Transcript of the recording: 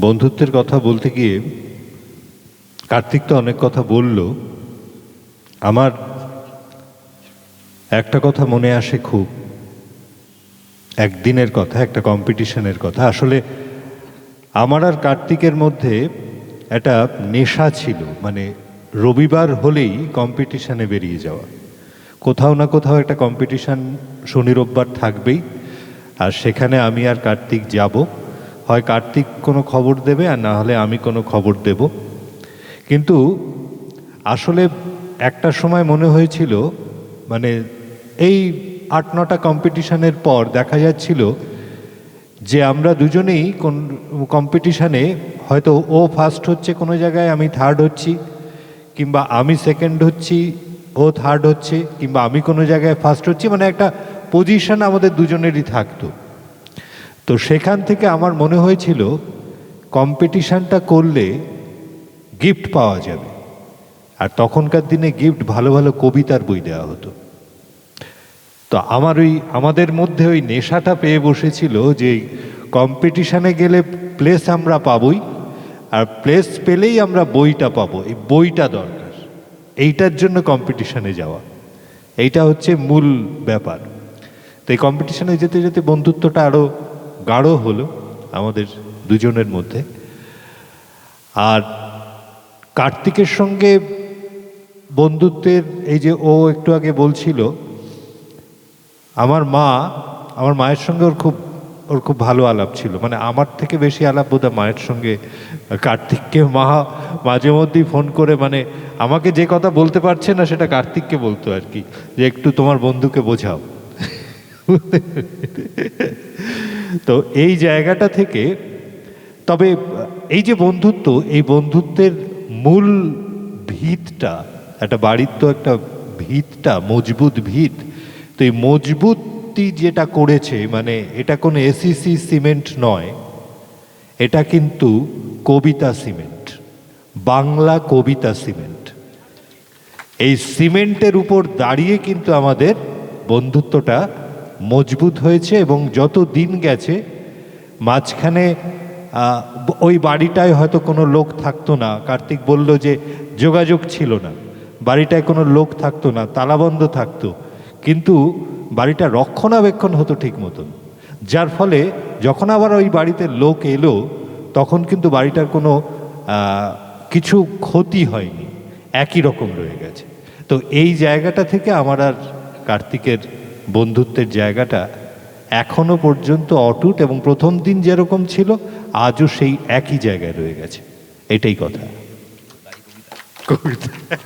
বন্ধুত্বের কথা বলতে গিয়ে কার্তিক তো অনেক কথা বলল। আমার একটা কথা মনে আসে খুব। একদিনের কথা, একটা কম্পিটিশনের কথা। আসলে আমার আর কার্তিকের মধ্যে একটা নেশা ছিল মানে রবিবার হলেই কম্পিটিশনে বেরিয়ে যাওয়া। কোথাও না কোথাও একটা কম্পিটিশন শনি রোববার থাকবেই। আর সেখানে আমি আর কার্তিক যাব। হয় কার্তিক কোনো খবর দেবে আর না হলে আমি কোনো খবর দেব। কিন্তু আসলে একটা সময় মনে হয়েছিল মানে এই আট নটা কম্পিটিশানের পর দেখা যাচ্ছিল যে আমরা দুজনেই কোন কম্পিটিশানে হয়তো ও ফার্স্ট হচ্ছে, কোনো জায়গায় আমি থার্ড হচ্ছি, কিংবা আমি সেকেন্ড হচ্ছি, ও থার্ড হচ্ছে, কিংবা আমি কোনো জায়গায় ফার্স্ট হচ্ছি মানে একটা পজিশন আমাদের দুজনেরই থাকতো। তো সেখান থেকে আমার মনে হয়েছিল কম্পিটিশানটা করলে গিফট পাওয়া যাবে। আর তখনকার দিনে গিফট ভালো ভালো কবিতার বই দেওয়া হতো। তো আমার ওই, আমাদের মধ্যে ওই নেশাটা পেয়ে বসেছিল যে কম্পিটিশানে গেলে প্লেস আমরা পাবই, আর প্লেস পেলেই আমরা বইটা পাবো। এই বইটা দরকার। এইটার জন্য কম্পিটিশানে যাওয়া। এইটা হচ্ছে মূল ব্যাপার। তো এই কম্পিটিশানে যেতে যেতে বন্ধুত্বটা আরও গাঢ় হলো আমাদের দুজনের মধ্যে। আর কার্তিকের সঙ্গে বন্ধুত্বের এই যে ও একটু আগে বলছিল, আমার মা, আমার মায়ের সঙ্গে ওর খুব ওর খুব ভালো আলাপ ছিল। মানে আমার থেকে বেশি আলাপ বোধহয় মায়ের সঙ্গে। কার্তিককে মা মাঝে মধ্যেই ফোন করে মানে আমাকে যে কথা বলতে পারছে না সেটা কার্তিককে বলতো আর কি, যে একটু তোমার বন্ধুকে বোঝাও। তো এই জায়গাটা থেকে, তবে এই যে বন্ধুত্ব, এই বন্ধুত্বের মূল ভিতটা, একটা বাড়ির তো একটা ভিতটা, মজবুত ভিত, তো এই মজবুতি যেটা করেছে মানে এটা কোনো এসিসি সিমেন্ট নয়, এটা কিন্তু কবিতা সিমেন্ট, বাংলা কবিতা সিমেন্ট। এই সিমেন্টের উপর দাঁড়িয়ে কিন্তু আমাদের বন্ধুত্বটা মজবুত হয়েছে এবং যত দিন গেছে, মাঝখানে ওই বাড়িটায় হয়তো কোনো লোক থাকতো না। কার্তিক বলল যে, যোগাযোগ ছিল না। বাড়িটায় কোনো লোক থাকতো না, তালাবন্ধ থাকতো। কিন্তু বাড়িটা রক্ষণাবেক্ষণ হতো ঠিক মতন। যার ফলে যখন আবার ওই বাড়িতে লোক এলো, তখন কিন্তু বাড়িটার কোনো কিছু ক্ষতি হয়নি। একই রকম রয়ে গেছে। তো এই জায়গাটা থেকে আমার আর কার্তিকের বন্ধুত্বের জায়গাটা এখনও পর্যন্ত অটুট এবং প্রথম দিন যেরকম ছিল, আজও সেই একই জায়গায় রয়ে গেছে। এটাই কথা। কবিতা।